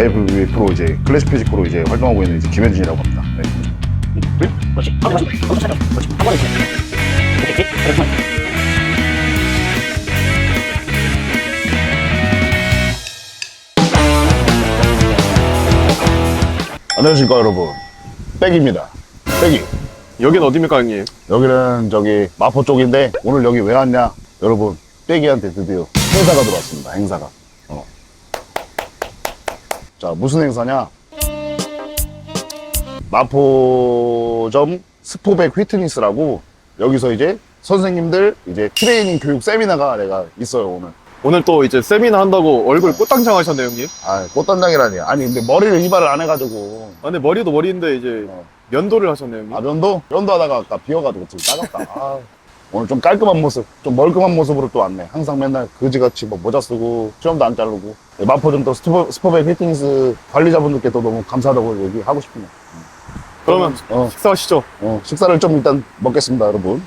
IFBB 프로 이제 클래식 피지크로 이제 활동하고 있는 이제 김현진이라고 합니다. 네. 안녕하십니까 여러분. 백입니다. 백이. 여긴 어디입니까 형님? 여기는 저기 마포 쪽인데 오늘 여기 왜 왔냐? 여러분 빼기한테 드디어 행사가 들어왔습니다. 행사가. 어. 자 무슨 행사냐? 마포점 스포백 휘트니스라고 여기서 이제 선생님들 이제 트레이닝 교육 세미나가 내가 있어요 오늘. 오늘 또 이제 세미나 한다고 얼굴 꽃당장 하셨네요 형님 아 꽃단장이라니. 아니 근데 머리를 이발을 안 해가지고 아 근데 머리도 머리인데 이제 어. 면도를 하셨네요 형님 아 면도 면도 하다가 아까 비어가지고 지금 따갑다. 아, 오늘 좀 깔끔한 모습, 좀 멀끔한 모습으로 또 왔네. 항상 맨날 그지같이 뭐 모자 쓰고 수염도 안 자르고 네, 마포점 또 스포, 스포백 피트니스 관리자분들께 또 너무 감사하다고 얘기하고 싶네요. 그러면 어, 식사하시죠 어, 식사를 좀 일단 먹겠습니다, 여러분.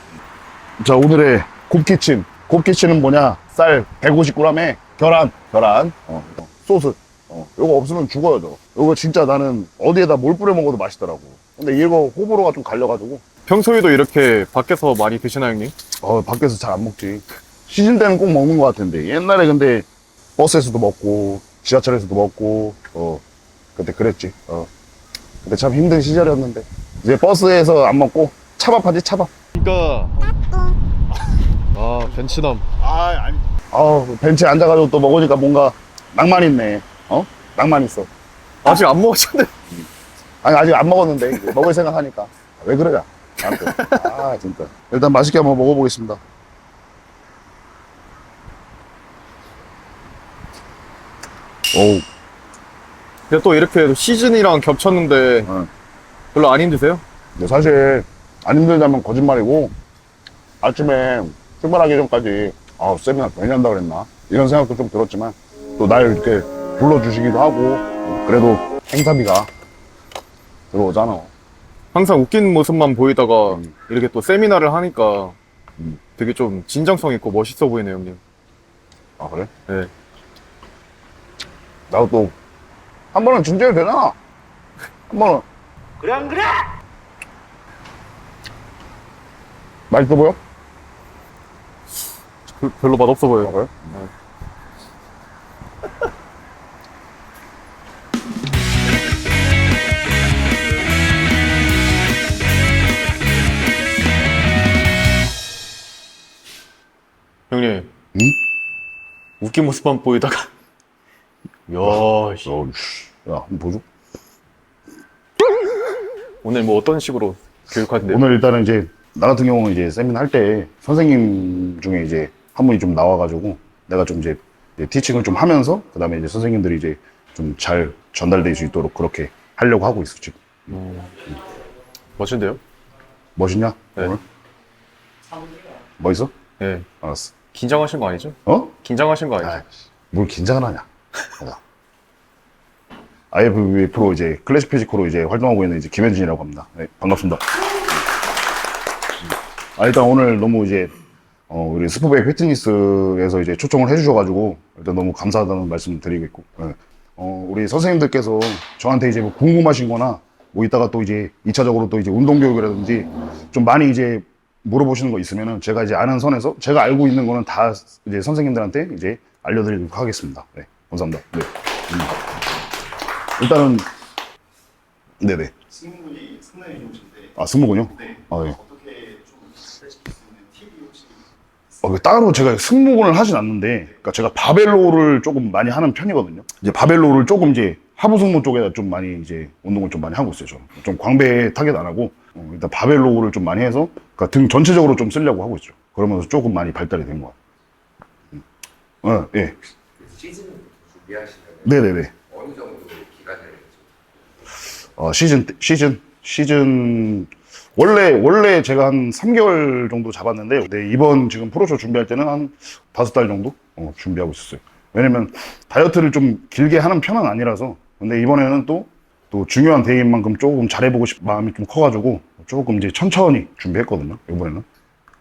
자 오늘의 곱키친. 곱키친은 뭐냐? 쌀 150g에 계란, 계란, 어, 어, 소스. 어, 요거 없으면 죽어요, 저. 요거 진짜 나는 어디에다 뭘 뿌려 먹어도 맛있더라고. 근데 이거 호불호가 좀 갈려가지고 평소에도 이렇게 밖에서 많이 드시나요 형님? 어, 밖에서 잘 안 먹지. 시즌 때는 꼭 먹는 것 같은데. 옛날에 근데 버스에서도 먹고, 지하철에서도 먹고, 어, 그때 그랬지. 어. 그때 참 힘든 시절이었는데. 이제 버스에서 안 먹고, 차밥하지, 차밥. 그러니까 아 벤치남 아, 아니. 아 벤치에 앉아가지고 또 먹으니까 뭔가 낭만 있네. 어? 낭만 있어. 아직 안 먹었는데 아니, 아직 안 먹었는데, 먹을 생각 하니까. 왜 그러냐. 나한테. 아, 진짜. 일단 맛있게 한번 먹어보겠습니다. 오우. 근데 또 이렇게 시즌이랑 겹쳤는데 어. 별로 안 힘드세요? 근데 사실 안 힘들다면 거짓말이고 아침에 출발하기 전까지 아 세미나 괜히 한다 그랬나 이런 생각도 좀 들었지만 또 날 이렇게 불러주시기도 하고 그래도 행사비가 들어오잖아 항상 웃긴 모습만 보이다가 음. 이렇게 또 세미나를 하니까 음. 되게 좀 진정성 있고 멋있어 보이네요 형님 아 그래? 네. 나도 또 한 번은 진지해도 되나? 한 번은 그래 안 그래? 맛있어 보여? 별- 별로 맛없어 보여요 아, 그래? 형 웃긴 모습만 보이다가 야 씨. 어, 씨. 야 한번 보여줘 오늘 뭐 어떤 식으로 교육하는데요? 오늘 일단은 이제 나 같은 경우는 이제 세미나 할 때 선생님 중에 이제 한 분이 좀 나와가지고 내가 좀 이제, 이제 티칭을 좀 하면서 그 다음에 이제 선생님들이 이제 좀 잘 전달될 수 있도록 그렇게 하려고 하고 있어 지금 멋진데요? 멋있냐 네. 오늘? 멋있어? 네. 알았어 긴장하신 거 아니죠? 어? 긴장하신 거 아니죠? 아이씨, 뭘 긴장을 하냐 내가. IFBB 프로 이제 클래식 피지크로 이제 활동하고 있는 이제 김현진이라고 합니다 네, 반갑습니다 아, 일단 오늘 너무 이제 어, 우리 스포백 피트니스에서 이제 초청을 해주셔가지고 일단 너무 감사하다는 말씀 드리겠고 예. 어, 우리 선생님들께서 저한테 이제 뭐 궁금하신 거나 뭐 이따가 또 이제 2차적으로 또 이제 운동 교육이라든지 좀 많이 이제 물어보시는 거 있으면은 제가 이제 아는 선에서 제가 알고 있는 거는 다 이제 선생님들한테 이제 알려드리도록 하겠습니다. 네, 감사합니다. 네. 음. 일단은 네네. 승무분이 상당히 좋으신데 아 승모근요? 네. 아 예. 어떻게 좀 하실 수 있는 팁이 혹시 어, 그 따로 제가 승모근을 하진 않는데, 그러니까 제가 바벨로를 조금 많이 하는 편이거든요. 이제 바벨로를 조금 이제 하부 승모 쪽에다 좀 많이 이제 운동을 좀 많이 하고 있어요. 저는 좀 광배 타겟 안 하고 어, 일단 바벨로를 좀 많이 해서 그러니까 등 전체적으로 좀 쓰려고 하고 있죠. 그러면서 조금 많이 발달이 된 것 같아요. 음. 어, 예. 시즌을 준비하시면 네네네. 어느 정도 기간을 어, 시즌, 때- 시즌, 시즌, 원래, 원래 제가 한 3개월 정도 잡았는데, 네, 이번 지금 프로쇼 준비할 때는 한 5달 정도? 어, 준비하고 있었어요. 왜냐면 다이어트를 좀 길게 하는 편은 아니라서, 근데 이번에는 또, 또 중요한 대회인 만큼 조금 잘해보고 싶은 마음이 좀 커가지고, 조금 이제 천천히 준비했거든요, 이번에는.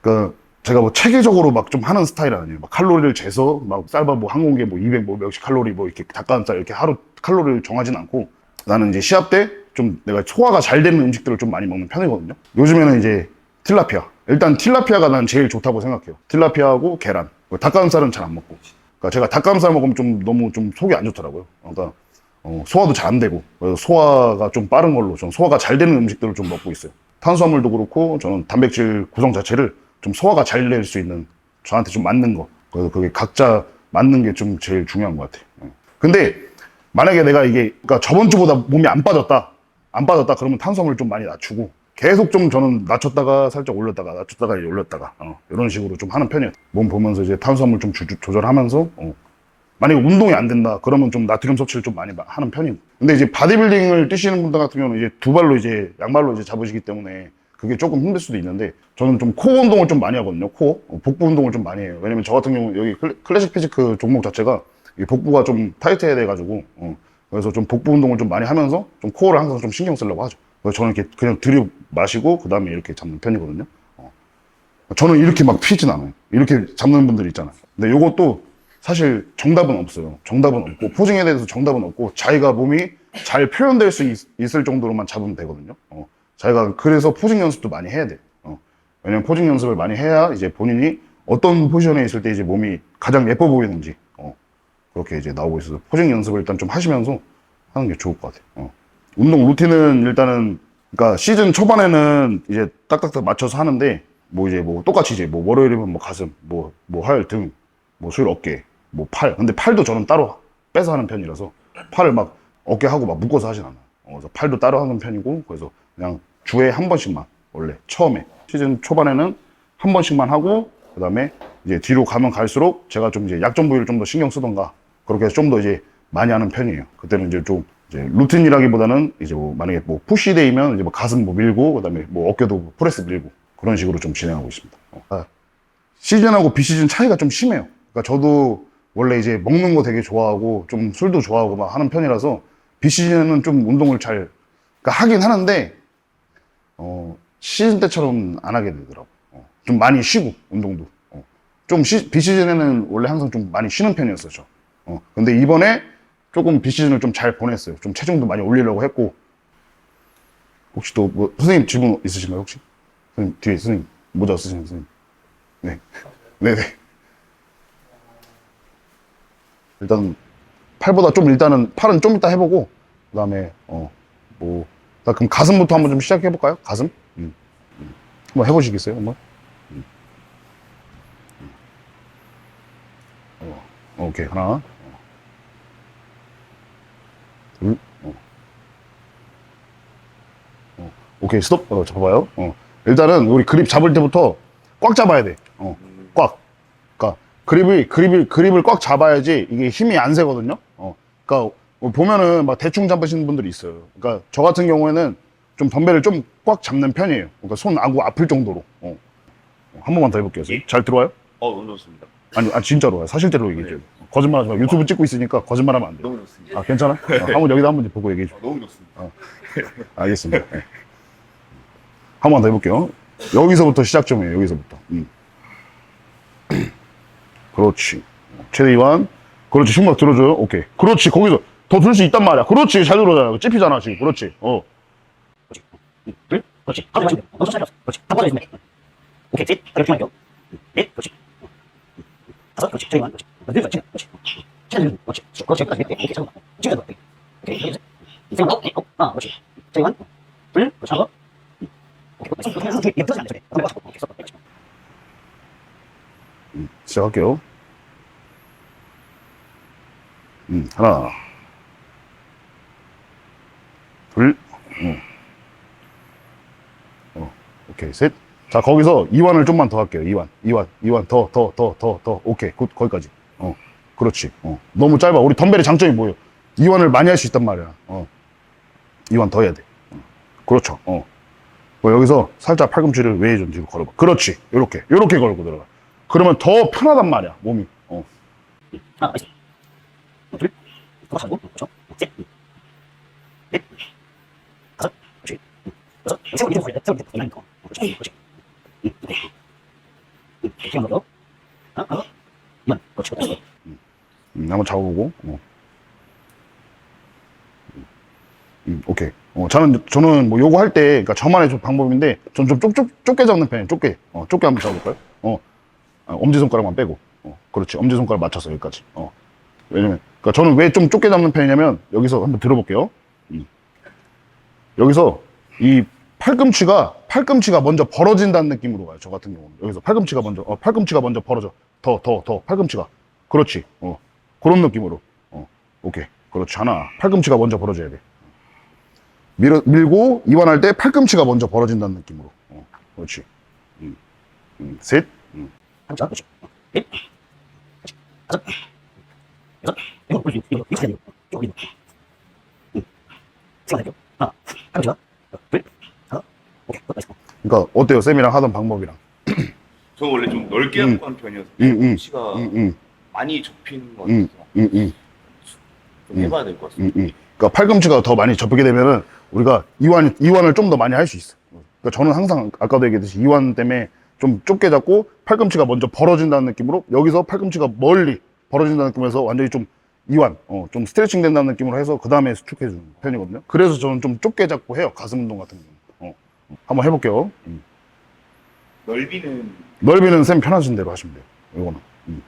그, 제가 뭐 체계적으로 막 좀 하는 스타일 아니에요. 막 칼로리를 재서 막 쌀밥 뭐한 공기에 뭐 200, 뭐 몇십 칼로리 뭐 이렇게 닭가슴살 이렇게 하루 칼로리를 정하진 않고 나는 이제 시합 때 좀 내가 소화가 잘 되는 음식들을 좀 많이 먹는 편이거든요. 요즘에는 이제 틸라피아. 일단 틸라피아가 난 제일 좋다고 생각해요. 틸라피아하고 계란. 뭐 닭가슴살은 잘 안 먹고. 그러니까 제가 닭가슴살 먹으면 좀 너무 좀 속이 안 좋더라고요. 그러니까 어, 소화도 잘 안 되고 소화가 좀 빠른 걸로 좀 소화가 잘 되는 음식들을 좀 먹고 있어요. 탄수화물도 그렇고 저는 단백질 구성 자체를 좀 소화가 잘 될 수 있는 저한테 좀 맞는 거. 그래서 그게 각자 맞는 게 좀 제일 중요한 것 같아요. 예. 근데 만약에 내가 이게 그러니까 저번 주보다 몸이 안 빠졌다, 안 빠졌다 그러면 탄수화물 좀 많이 낮추고 계속 좀 저는 낮췄다가 살짝 올렸다가 낮췄다가 올렸다가 어, 이런 식으로 좀 하는 편이에요. 몸 보면서 이제 탄수화물 좀 주- 조절하면서 어, 만약에 운동이 안 된다 그러면 좀 나트륨 섭취를 좀 많이 마- 하는 편이고 근데 이제 바디빌딩을 뛰시는 분들 같은 경우는 이제 두 발로 이제 양발로 이제 잡으시기 때문에 그게 조금 힘들 수도 있는데 저는 좀 코어 운동을 좀 많이 하거든요 코어 어, 복부 운동을 좀 많이 해요. 왜냐면 저 같은 경우 여기 클래- 클래식 피지크 종목 자체가 이 복부가 좀 타이트해야 돼가지고 어, 그래서 좀 복부 운동을 좀 많이 하면서 좀 코어를 항상 좀 신경 쓰려고 하죠. 그래서 저는 이렇게 그냥 들이 마시고 그 다음에 이렇게 잡는 편이거든요. 어. 저는 이렇게 막 피진 않아요. 이렇게 잡는 분들 있잖아요. 근데 요것도 사실 정답은 없어요. 정답은 없고 포징에 대해서 정답은 없고 자기가 몸이 잘 표현될 수 있, 을 정도로만 잡으면 되거든요. 어, 자기가 그래서 포징 연습도 많이 해야 돼. 어, 왜냐면 포징 연습을 많이 해야 이제 본인이 어떤 포지션에 있을 때 이제 몸이 가장 예뻐 보이는지 어, 그렇게 이제 나오고 있어서 포징 연습을 일단 좀 하시면서 하는 게 좋을 것 같아요. 어. 운동 루틴은 일단은 그러니까 시즌 초반에는 이제 딱딱딱 맞춰서 하는데 뭐 이제 뭐 똑같이 이제 뭐 월요일이면 뭐 가슴, 뭐 뭐 화요일 등, 뭐 수요일 어깨, 뭐 팔. 근데 팔도 저는 따로 빼서 하는 편이라서 팔을 막 어깨 하고 막 묶어서 하진 않아요. 어, 그래서 팔도 따로 하는 편이고 그래서 그냥 주에 한 번씩만 원래 처음에 시즌 초반에는 한 번씩만 하고 그다음에 이제 뒤로 가면 갈수록 제가 좀 이제 약점 부위를 좀 더 신경 쓰던가 그렇게 해서 좀 더 이제 많이 하는 편이에요. 그때는 이제 좀 이제 루틴이라기보다는 이제 뭐 만약에 뭐 푸시데이면 이제 뭐 가슴 뭐 밀고 그다음에 뭐 어깨도 프레스 밀고 그런 식으로 좀 진행하고 있습니다. 어. 아, 시즌하고 비시즌 차이가 좀 심해요. 그러니까 저도 원래 이제 먹는 거 되게 좋아하고 좀 술도 좋아하고 막 하는 편이라서 비시즌은 좀 운동을 잘 그러니까 하긴 하는데 어, 시즌 때처럼 안 하게 되더라고. 어, 좀 많이 쉬고 운동도. 어, 좀 시, 비시즌에는 원래 항상 좀 많이 쉬는 편이었어요. 저. 어, 근데 이번에 조금 비시즌을 좀 잘 보냈어요. 좀 체중도 많이 올리려고 했고 혹시 또 뭐 선생님 질문 있으신가요 혹시? 선생님 뒤에 선생님 모자 쓰시는 선생님. 네. 네네. 일단 팔보다 좀 일단은 팔은 좀 이따 해보고 그 다음에 어뭐 그럼 가슴부터 한번 좀 시작해 볼까요? 가슴? 음. 음. 한번 해보시겠어요? 한번? 음. 음. 어, 오케이 하나, 어. 둘, 어. 어. 오케이 스톱. 어, 잡아봐요. 어. 일단은 우리 그립 잡을 때부터 꽉 잡아야 돼. 어, 꽉. 그러니까 그립을 그립을 그립을 꽉 잡아야지 이게 힘이 안 세거든요. 어, 그러니까 보면은 막 대충 잡으시는 분들이 있어요. 그러니까 저 같은 경우에는 좀 덤벨을 좀 꽉 잡는 편이에요. 그러니까 손 아구 아플 정도로. 어. 어, 한 번만 더 해볼게요. 선생님. 잘 들어와요? 어, 너무 좋습니다. 아니, 아 진짜로 사실대로 얘기해 줘요. 거짓말하지 마. 유튜브 찍고 있으니까 거짓말하면 안 돼. 너무 좋습니다. 아 괜찮아? 어, 한번 여기다 한번 보고 얘기해 줘. 너무 좋습니다. 알겠습니다. 네. 한번 더 해볼게요. 여기서부터 시작 점이에요. 여기서부터. 음. 그렇지. 최대 이완. 그렇지. 흉막 들어줘요. 오케이. 그렇지. 거기서 더 들 수 있단 말이야. 그렇지. 잘 들어잖아. 찝히잖아 지금. 그렇지. 어. 둘, 그렇지. 하고 마시고. 너무 천천히 하고. 그렇지. 한 번에 해주면 돼. 오케이, 셋. 다리 중앙이요. 넷, 그렇지. 다섯, 그렇지. 저기 만, 그렇지. 여덟, 그렇지. 그렇지. 칠, 그렇지. 그렇지. 여기까지 돼. 오케이, 잠깐만. 찍어줘. 오케이. 오케이, 이제 만, 오케이, 어, 하나, 그렇지. 저기 만, 둘, 그렇지. 하고. 오케이, 그렇지. 그렇지. 그렇지. 그렇지. 시작할게요. 음, 하나. 둘. 어. 어, 오케이. 셋. 자, 거기서 이완을 좀만 더 할게요. 이완. 이완. 이완. 더, 더, 더, 더, 더. 오케이. 굿. 거기까지. 어. 그렇지. 어. 너무 짧아. 우리 덤벨의 장점이 뭐예요? 이완을 많이 할 수 있단 말이야. 어. 이완 더 해야 돼. 어. 그렇죠. 어. 뭐 여기서 살짝 팔꿈치를 좀 뒤로 걸어봐. 그렇지. 요렇게. 요렇게 걸고 들어가. 그러면 더 편하단 말이야. 몸이. 어. 그렇지. 둘, 다섯, 일곱, 셋, 넷, 다섯, 여섯, 세번 이동 걸려. 세번 이동 걸려. 이거. 그렇지. 그렇지. 응, 네. 응, 시간 걸려. 아, 아, 이만. 그렇지, 여 음, 오케이. 어, 저는, 저는 뭐 요거 할 때, 그니까 저만의 방법인데, 전 좀 좁, 좁, 좁게 잡는 편이에요. 좁게. 어, 좁게 한번 잡아볼까요? 어, 엄지손가락만 빼고. 어, 그렇지. 엄지손가락 맞춰서 여기까지. 어, 왜냐면, 그니까 저는 왜 좀 좁게 잡는 편이냐면, 여기서 한번 들어볼게요. 음. 여기서 이 팔꿈치가, 팔꿈치가 먼저 벌어진다는 느낌으로 가요. 저 같은 경우는. 여기서 팔꿈치가 먼저, 어, 팔꿈치가 먼저 벌어져. 더, 더, 더, 팔꿈치가. 그렇지. 어. 그런 느낌으로. 어. 오케이. 그렇지. 하나. 팔꿈치가 먼저 벌어져야 돼. 밀어, 밀고 이완할 때 팔꿈치가 먼저 벌어진다는 느낌으로. 어, 그렇지. 음, 음, 셋. 음. 한쪽 그렇지 넷 다섯 여섯 일곱 그렇지 일곱 일곱 일곱 일곱 일곱 응 생각해요 하나 팔꿈치가 둘 하나 오케이 끝 나이스 그러니까 어때요? 쌤이랑 하던 방법이랑. 저 원래 좀 넓게 음. 잡고 하는 편이어서 음, 음. 팔꿈치가 음, 음, 많이 접히는 것 음, 같아서 음, 음, 좀 음. 해봐야 될 것 같습니다. 음, 음. 그러니까 팔꿈치가 더 많이 접히게 되면은 우리가 이완, 이완을 좀 더 많이 할 수 있어. 그러니까 저는 항상 아까도 얘기했듯이 이완 때문에 좀 좁게 잡고 팔꿈치가 먼저 벌어진다는 느낌으로 여기서 팔꿈치가 멀리 벌어진다는 느낌에서 완전히 좀 이완, 어, 좀 스트레칭 된다는 느낌으로 해서 그 다음에 수축해주는 편이거든요. 그래서 저는 좀 좁게 잡고 해요. 가슴 운동 같은 경우는. 어. 한번 해볼게요. 음. 넓이는 넓이는 쌤 편하신 대로 하시면 돼요. 이거는. 음.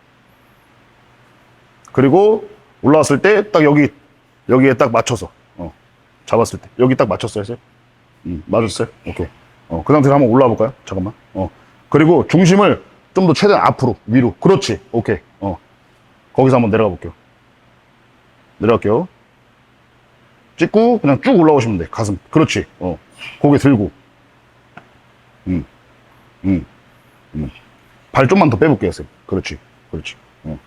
그리고 올라왔을 때 딱 여기 여기에 딱 맞춰서 어. 잡았을 때 여기 딱 맞췄어요, 쌤. 음, 맞았어요. 오케이. 어, 그 상태로 한번 올라와 볼까요? 잠깐만. 어. 그리고 중심을 좀 더 최대한 앞으로 위로. 그렇지. 오케이. 어. 거기서 한번 내려가 볼게요. 내려갈게요. 찍고 그냥 쭉 올라오시면 돼. 가슴. 그렇지. 어. 고개 들고. 음. 음. 발 좀만 더 빼볼게요, 쌤. 그렇지. 그렇지. 어.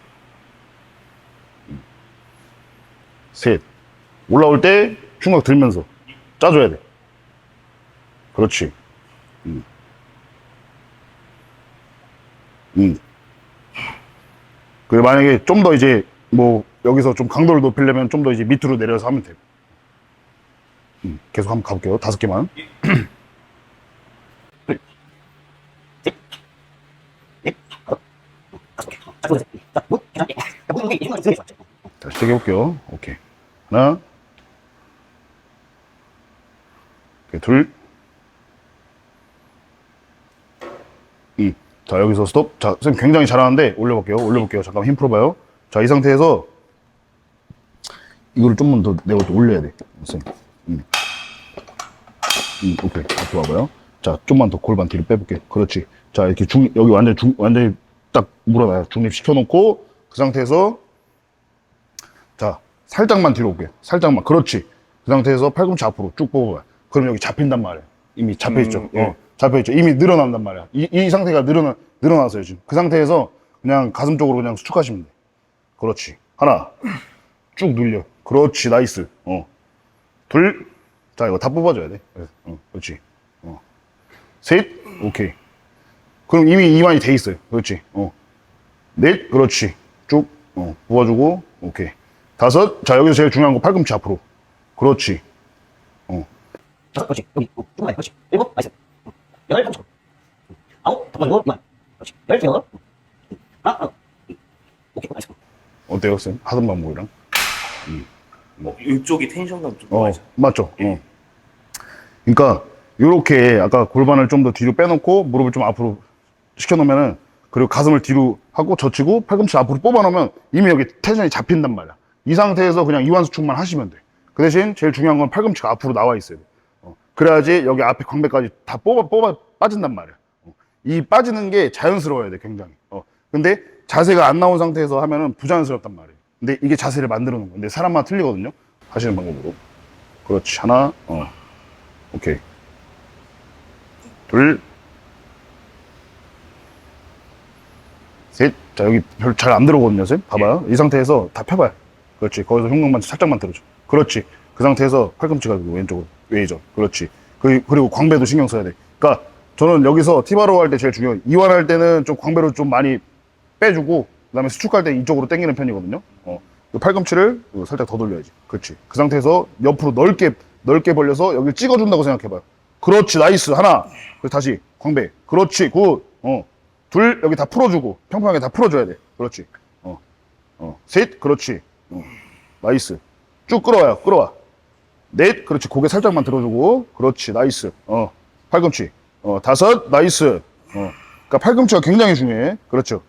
음. 셋. 올라올 때 충각 들면서 짜줘야 돼. 그렇지. 음. 음. 그 만약에 좀 더 이제 뭐 여기서 좀 강도를 높이려면 좀 더 이제 밑으로 내려서 하면 돼요. 음. 계속 한번 가볼게요. 다섯 개만. 다시 시작해볼게요. 오케이. 하나. 둘. 음. 자, 여기서 스톱. 자, 선생님 굉장히 잘하는데 올려볼게요. 올려볼게요. 잠깐만 힘 풀어봐요. 자, 이 상태에서 이거를 좀만 더 내가 또 올려야 돼. 선생님. 음. 음, 오케이. 앞으로 와봐요. 자, 좀만 더 골반 뒤로 빼볼게. 그렇지. 자, 이렇게 중, 여기 완전 중, 완전히 딱 물어놔요. 중립 시켜 놓고 그 상태에서 자, 살짝만 뒤로 올게요. 살짝만. 그렇지. 그 상태에서 팔꿈치 앞으로 쭉 뽑아봐요. 그럼 여기 잡힌단 말이에요. 이미 잡혀있죠. 음, 예. 어, 잡혀있죠. 이미 늘어난단 말이야. 이, 이 상태가 늘어나, 늘어났어요, 지금. 그 상태에서 그냥 가슴 쪽으로 그냥 수축하시면 돼. 그렇지. 하나. 쭉 늘려. 그렇지. 나이스. 어. 둘. 자, 이거 다 뽑아줘야 돼. 어, 그렇지. 어. 셋. 오케이. 그럼 이미 이완이 돼 있어요. 그렇지. 어. 넷. 그렇지. 쭉. 어. 뽑아주고. 오케이. 다섯. 자, 여기서 제일 중요한 거 팔꿈치 앞으로. 그렇지. 여섯 그렇지 여기 어, 중간에 그렇지 일곱 나이스 어, 팔꿈치 어, 아홉 더 벌리고 이만 그렇지 열 뛰어 하나 하나 음. 오케이 나이스 어때요, 쌤? 하던 방법이랑? 뭐 이쪽이 텐션감 좀 어, 맞죠. 어. 그러니까 요렇게 아까 골반을 좀 더 뒤로 빼놓고 무릎을 좀 앞으로 시켜놓으면은 그리고 가슴을 뒤로 하고 젖히고 팔꿈치 앞으로 뽑아놓으면 이미 여기 텐션이 잡힌단 말이야. 이 상태에서 그냥 이완 수축만 하시면 돼. 그 대신 제일 중요한 건 팔꿈치가 앞으로 나와 있어야 돼. 어. 그래야지 여기 앞에 광배까지 다 뽑아 뽑아 빠진단 말이야. 어. 이 빠지는 게 자연스러워야 돼, 굉장히. 어. 근데 자세가 안 나온 상태에서 하면은 부자연스럽단 말이에요. 근데 이게 자세를 만들어 놓은 건데 사람마다 틀리거든요. 하시는 방법으로. 그렇지. 하나, 어. 오케이. 둘. 셋. 자, 여기 별 잘 안 들어오거든요, 쌤. 봐봐요. 이 상태에서 다 펴봐요. 그렇지. 거기서 흉곽만 살짝만 들어줘. 그렇지. 그 상태에서 팔꿈치가 왼쪽으로, 웨이저. 그렇지. 그, 그리고 광배도 신경 써야 돼. 그러니까 저는 여기서 티바로 할 때 제일 중요해요. 이완할 때는 좀 광배로 좀 많이 빼주고, 그 다음에 수축할 때 이쪽으로 당기는 편이거든요. 어. 이 팔꿈치를 살짝 더 돌려야지. 그렇지. 그 상태에서 옆으로 넓게, 넓게 벌려서 여기를 찍어준다고 생각해봐요. 그렇지. 나이스. 하나. 그리고 다시. 광배. 그렇지. 굿. 어. 둘. 여기 다 풀어주고. 평평하게 다 풀어줘야 돼. 그렇지. 어. 어. 셋. 그렇지. 어. 나이스. 쭉 끌어와요. 끌어와. 넷. 그렇지. 고개 살짝만 들어주고. 그렇지. 나이스. 어. 팔꿈치. 어. 다섯. 나이스. 어. 그러니까 팔꿈치가 굉장히 중요해. 그렇죠.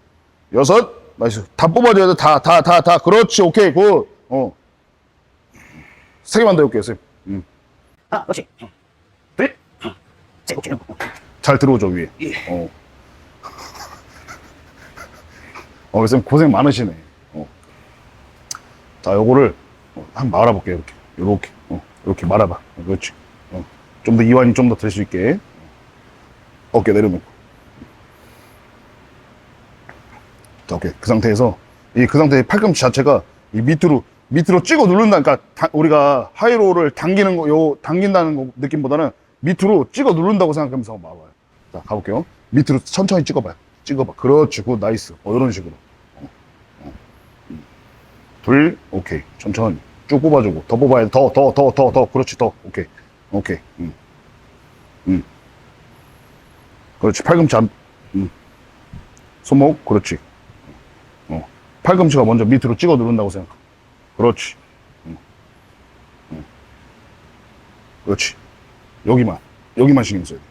여섯. 나이스. 다 뽑아줘야 돼. 다, 다, 다, 다. 그렇지. 오케이. 굿. 어. 세 개만 더 해볼게요, 쌤. 음. 하나, 그렇지. 어. 둘, 어. 셋, 오케이. 어. 잘 들어오죠, 위에. 어. 어, 쌤 고생 많으시네. 어. 자, 요거를 어, 한번 말아볼게요, 이렇게. 요렇게. 어, 이렇게 말아봐. 어, 그렇지. 어. 좀더 이완이 좀 더 될 수 있게. 어깨 내려놓고. 자, 오케이. 그 상태에서, 이 그 상태의 팔꿈치 자체가 이 밑으로, 밑으로 찍어 누른다. 그러니까 다- 우리가 하이로를 당기는 거, 요, 당긴다는 거 느낌보다는 밑으로 찍어 누른다고 생각하면서 한번 봐봐요. 자, 가볼게요. 밑으로 천천히 찍어봐요. 찍어봐. 그렇지. 굿, 나이스. 어, 이런 식으로. 어, 어. 음. 둘, 오케이. 천천히. 쭉 뽑아주고. 더 뽑아야 돼. 더, 더, 더, 더, 더. 그렇지. 더. 오케이. 오케이. 음. 음. 그렇지. 팔꿈치 안, 음. 손목. 그렇지. 어. 팔꿈치가 먼저 밑으로 찍어 누른다고 생각. 그렇지. 음. 음. 그렇지. 여기만. 여기만 신경 써야 돼.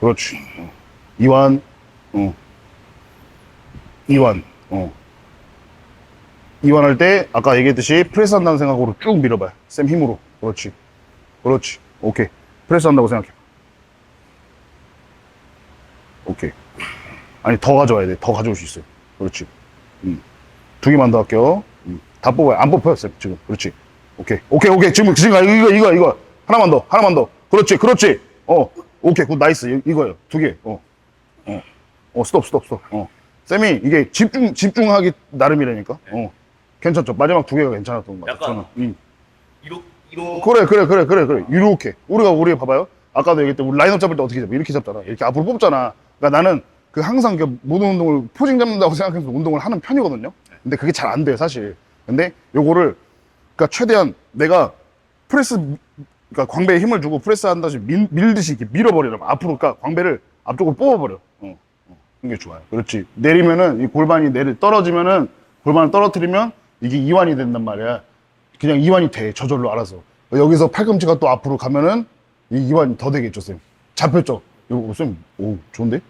그렇지. 어. 이완, 어. 이완, 어. 이완할 때, 아까 얘기했듯이 프레스 한다는 생각으로 쭉 밀어봐요. 쌤 힘으로. 그렇지. 그렇지. 오케이. 프레스 한다고 생각해. 오케이. 아니, 더 가져와야 돼. 더 가져올 수 있어요. 그렇지. 음. 두 개만 더 할게요. 음. 다 뽑아요. 안 뽑혀요, 쌤. 지금. 그렇지. 오케이. 오케이, 오케이. 지금, 지금, 이거, 이거, 이거. 하나만 더. 하나만 더. 그렇지. 그렇지. 어. 오케이. 굿. 나이스. 이- 이거요. 두 개. 어. 어. 어, 스톱, 스톱, 스톱. 어. 쌤이 이게 집중, 집중하기 나름이라니까. 어. 괜찮죠? 마지막 두 개가 괜찮았던 것 같아요. 약간- 저는. 음. 이렇게 이렇게 그래, 그래, 그래, 그래, 그래. 이렇게. 우리가, 우리 봐봐요. 아까도 얘기했던 우리 라인업 잡을 때 어떻게 잡아? 이렇게 잡잖아. 이렇게 앞으로 뽑잖아. 그러니까 나는 그 항상 그 모든 운동을 포징 잡는다고 생각해서 운동을 하는 편이거든요. 근데 그게 잘 안 돼, 사실. 근데 요거를, 그러니까 최대한 내가 프레스, 그러니까 광배에 힘을 주고 프레스 한다시 밀, 밀듯이 이렇게 밀어버리라면 앞으로, 그러니까 광배를 앞쪽으로 뽑아버려. 어, 어. 이게 좋아요. 그렇지. 내리면은 이 골반이 내리, 떨어지면은 골반을 떨어뜨리면 이게 이완이 된단 말이야. 그냥 이완이 돼 저절로 알아서. 여기서 팔꿈치가 또 앞으로 가면은 이 이완이 더 되겠죠 쌤. 잡혔죠? 이거 쌤 오 좋은데?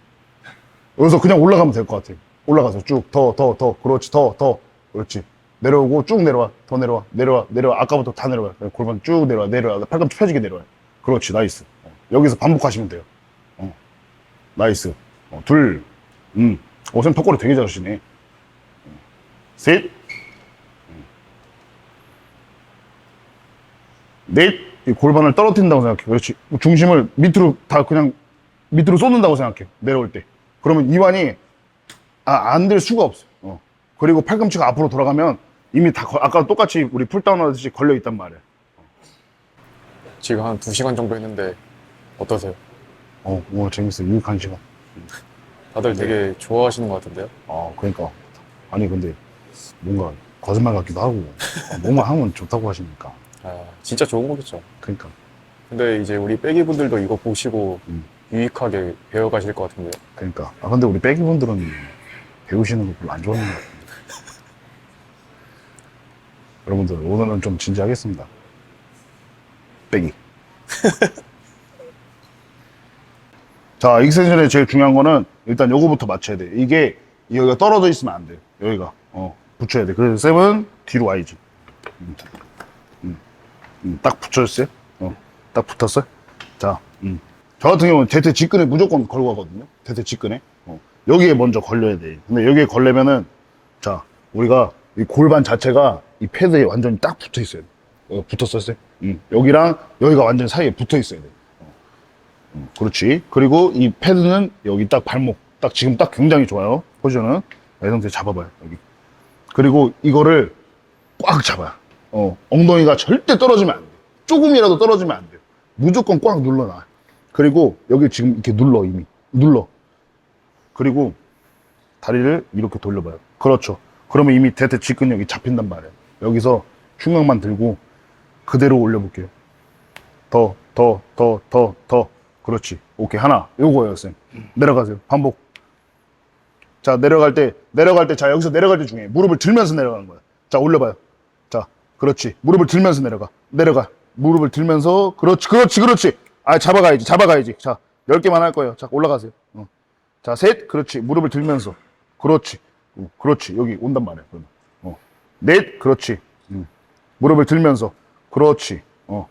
여기서 그냥 올라가면 될 것 같아. 올라가서 쭉 더 더 더. 그렇지 더 더. 그렇지. 내려오고 쭉 내려와 더 내려와 내려와 내려와. 아까부터 다 내려와 골반 쭉 내려와 내려와. 팔꿈치 펴지게 내려와 그렇지 나이스. 어, 여기서 반복하시면 돼요. 어, 나이스. 어, 둘 음 오 쌤 턱걸이 되게 잘하시네. 어, 셋 넷, 이 골반을 떨어뜨린다고 생각해. 그렇지. 중심을 밑으로 다 그냥 밑으로 쏟는다고 생각해. 내려올 때. 그러면 이완이 아, 안 될 수가 없어. 어. 그리고 팔꿈치가 앞으로 돌아가면 이미 다, 거- 아까 똑같이 우리 풀다운 하듯이 걸려 있단 말이야. 지금 한 2시간 정도 했는데 어떠세요? 어, 오늘 재밌어. 유익한 시간. 다들 되게 좋아하시는 것 같은데요? 어, 그러니까. 아니, 근데 뭔가 거짓말 같기도 하고, 아, 뭐만 하면 좋다고 하시니까. 아, 진짜 좋은 거겠죠. 그러니까. 근데 이제 우리 빼기분들도 이거 보시고 음. 유익하게 배워가실 것 같은데요. 그러니까. 아, 근데 우리 빼기분들은 배우시는 거 별로 안 좋아하는 것 같은데. 여러분들, 오늘은 좀 진지하겠습니다. 빼기. 자, 익스텐션에 제일 중요한 거는 일단 요거부터 맞춰야 돼. 이게 여기가 떨어져 있으면 안 돼. 여기가. 어, 붙여야 돼. 그래서 쌤은 뒤로 와야지. 음. 음. 음, 딱 붙여졌어요? 어, 딱 붙었어요? 자, 음. 저 같은 경우는 대퇴 직근에 무조건 걸고 가거든요. 대퇴 직근에. 어. 여기에 먼저 걸려야 돼. 근데 여기에 걸려면은, 자, 우리가 이 골반 자체가 이 패드에 완전히 딱 붙어 있어야 돼. 어, 붙었었어요? 음. 여기랑 여기가 완전 사이에 붙어 있어야 돼. 어. 음, 그렇지. 그리고 이 패드는 여기 딱 발목. 딱 지금 딱 굉장히 좋아요. 포지션은. 이 상태 잡아봐요. 여기. 그리고 이거를 꽉 잡아요. 어, 엉덩이가 절대 떨어지면 안 돼. 조금이라도 떨어지면 안 돼. 무조건 꽉 눌러놔. 그리고 여기 지금 이렇게 눌러, 이미. 눌러. 그리고 다리를 이렇게 돌려봐요. 그렇죠. 그러면 이미 대퇴 직근력이 잡힌단 말이에요. 여기서 충격만 들고 그대로 올려볼게요. 더, 더, 더, 더, 더. 그렇지. 오케이. 하나. 요거예요, 쌤. 내려가세요. 반복. 자, 내려갈 때, 내려갈 때, 자, 여기서 내려갈 때 중에 무릎을 들면서 내려가는 거야. 자, 올려봐요. 그렇지. 무릎을 들면서 내려가. 내려가. 무릎을 들면서 그렇지. 그렇지. 그렇지. 아, 잡아가야지. 잡아가야지. 자, 10개만 할 거예요. 자, 올라가세요. 어. 자, 셋. 그렇지. 무릎을 들면서. 그렇지. 어, 그렇지. 여기 온단 말이야. 그러면. 어. 넷. 그렇지. 음. 무릎을 들면서. 그렇지. 어.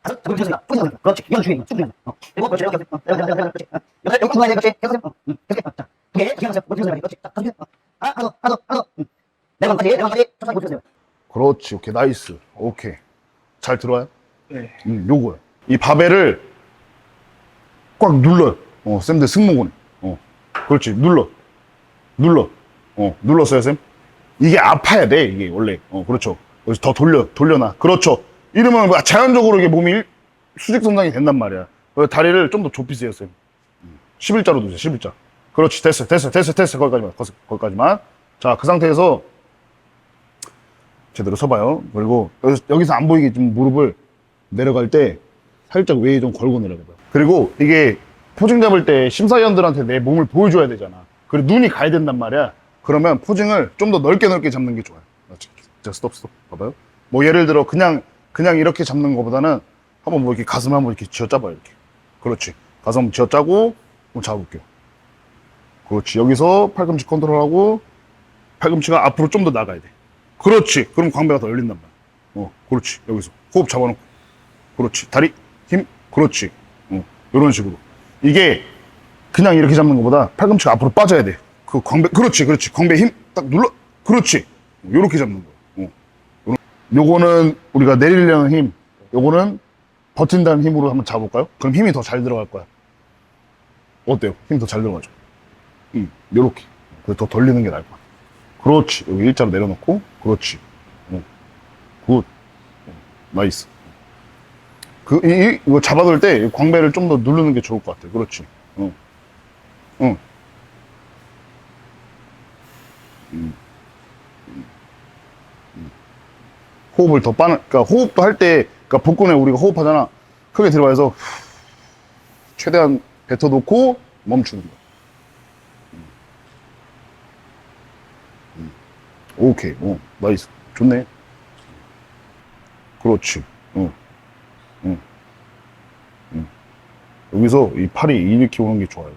다섯, 자, 무릎 들면서 그렇지. 이건 중요해. 쭉 들면서. 어. 일곱, 그렇지. 여기, 어, 여기, 그렇지. 어. 여덟, 여기 들면서 그렇지. 계속, 어. 음, 계속, 어. 자, 두 개, 하면서 무릎 들면서 그렇지. 자, 다섯 개, 어. 하나, 하나, 더, 하나, 더, 하나, 더. 음. 네 번까지, 네 번까지 천천히 무릎 들면서. 그렇지. 오케이. 나이스. 오케이. 잘 들어와요? 네. 음, 요거요. 이 바벨을 꽉 눌러요. 어, 쌤들 승모근. 어, 그렇지. 눌러. 눌러. 어, 눌렀어요, 쌤? 이게 아파야 돼, 이게 원래. 어, 그렇죠. 그래서 더 돌려, 돌려놔. 그렇죠. 이러면 뭐 자연적으로 이게 몸이 일- 수직 성장이 된단 말이야. 그래서 다리를 좀 더 좁히세요, 쌤. 11자로 두세요, 11자. 그렇지. 됐어, 됐어, 됐어, 됐어. 거기까지만, 거기- 거기까지만. 자, 그 상태에서 제대로 서봐요. 그리고 여기서, 안 보이게 좀 무릎을 내려갈 때 살짝 웨이 좀 걸고 내려가봐요. 그리고 이게 포징 잡을 때 심사위원들한테 내 몸을 보여줘야 되잖아. 그리고 눈이 가야 된단 말이야. 그러면 포징을 좀 더 넓게 넓게 잡는 게 좋아요. 그렇지. 자, 스톱, 스톱. 봐봐요. 뭐 예를 들어 그냥, 그냥 이렇게 잡는 것보다는 한번 뭐 이렇게 가슴 한번 이렇게 쥐어 짜봐요. 이렇게. 그렇지. 가슴 한번 쥐어 짜고 한번 잡아볼게요. 그렇지. 여기서 팔꿈치 컨트롤하고 팔꿈치가 앞으로 좀 더 나가야 돼. 그렇지. 그럼 광배가 더 열린단 말이야. 어, 그렇지. 여기서 호흡 잡아놓고. 그렇지. 다리, 힘, 그렇지. 어, 이런 식으로. 이게 그냥 이렇게 잡는 것보다 팔꿈치가 앞으로 빠져야 돼. 그 광배, 그렇지, 그렇지. 광배 힘 딱 눌러. 그렇지. 요렇게 잡는 거. 어. 요런- 요거는 우리가 내리려는 힘. 요거는 버틴다는 힘으로 한번 잡아볼까요? 그럼 힘이 더 잘 들어갈 거야. 어때요? 힘 더 잘 들어가죠? 음, 요렇게. 그더 돌리는 게 나을 거야. 그렇지. 여기 일자로 내려놓고, 그렇지. 어. 굿. 어, 나이스. 그, 이, 이- 이거 잡아둘 때, 이 광배를 좀 더 누르는 게 좋을 것 같아. 그렇지. 어. 응. 음. 음. 음. 호흡을 더 빠는, 그니까 호흡도 할 때, 그니까 복근에 우리가 호흡하잖아. 크게 들어가서, 최대한 뱉어놓고 멈추는 거야. 오케이. 어, 나이스. 좋네. 그렇지. 어. 응. 응. 여기서 이 팔이 이렇게 오는 게 좋아요.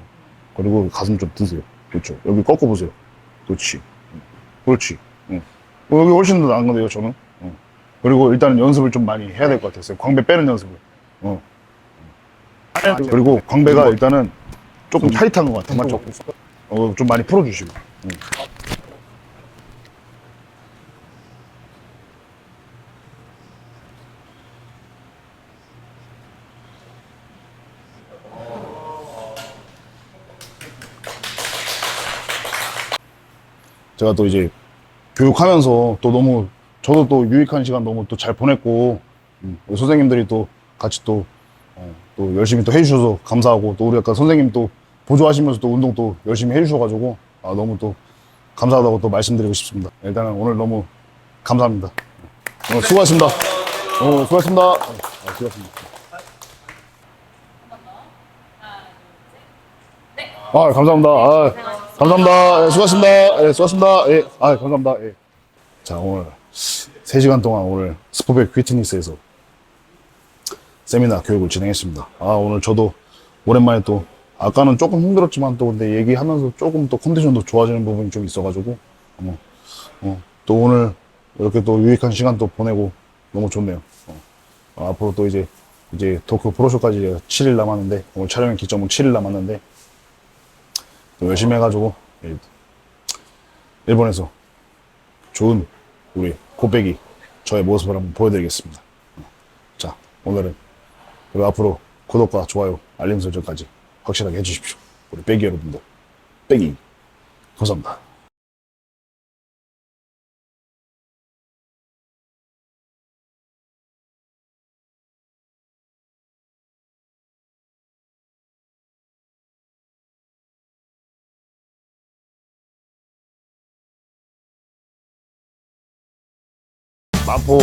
그리고 가슴 좀 드세요. 그렇죠. 여기 꺾어 보세요. 그렇지. 응. 그렇지. 응. 어, 여기 훨씬 더 나은 건데요, 저는. 어. 그리고 일단은 연습을 좀 많이 해야 될 것 같았어요. 광배 빼는 연습을. 어. 그리고 광배가 일단은 조금 타이트한 것 같아요. 맞죠? 어, 좀 많이 풀어주시고. 응. 제가 또 이제 교육하면서 또 너무 저도 또 유익한 시간 너무 또 잘 보냈고 음, 우리 선생님들이 또 같이 또, 어, 또 열심히 또 해주셔서 감사하고 또 우리 아까 선생님 또 보조하시면서 또 운동 또 열심히 해주셔가지고 아, 너무 또 감사하다고 또 말씀드리고 싶습니다. 일단은 오늘 너무 감사합니다. 어, 수고하셨습니다. 어, 수고하셨습니다. 아, 수고하셨습니다. 아, 감사합니다. 아, 감사합니다. 예, 수고하셨습니다. 예, 수고하셨습니다. 예, 아, 감사합니다. 예. 자, 오늘 3시간 동안 오늘 스포백 퀴트니스에서 세미나 교육을 진행했습니다. 아, 오늘 저도 오랜만에 또, 아까는 조금 힘들었지만 또 근데 얘기하면서 조금 또 컨디션도 좋아지는 부분이 좀 있어가지고, 어, 어, 또 오늘 이렇게 또 유익한 시간 또 보내고 너무 좋네요. 어. 어, 앞으로 또 이제, 이제 도쿄 프로쇼까지 7일 남았는데, 오늘 촬영의 기점은 7일 남았는데, 또 열심히 해가지고 예, 일본에서 좋은 우리 고백이 저의 모습을 한번 보여드리겠습니다. 자 오늘은 그리고 앞으로 구독과 좋아요 알림 설정까지 확실하게 해주십시오. 우리 빼기 여러분들 빼기 감사합니다. 마포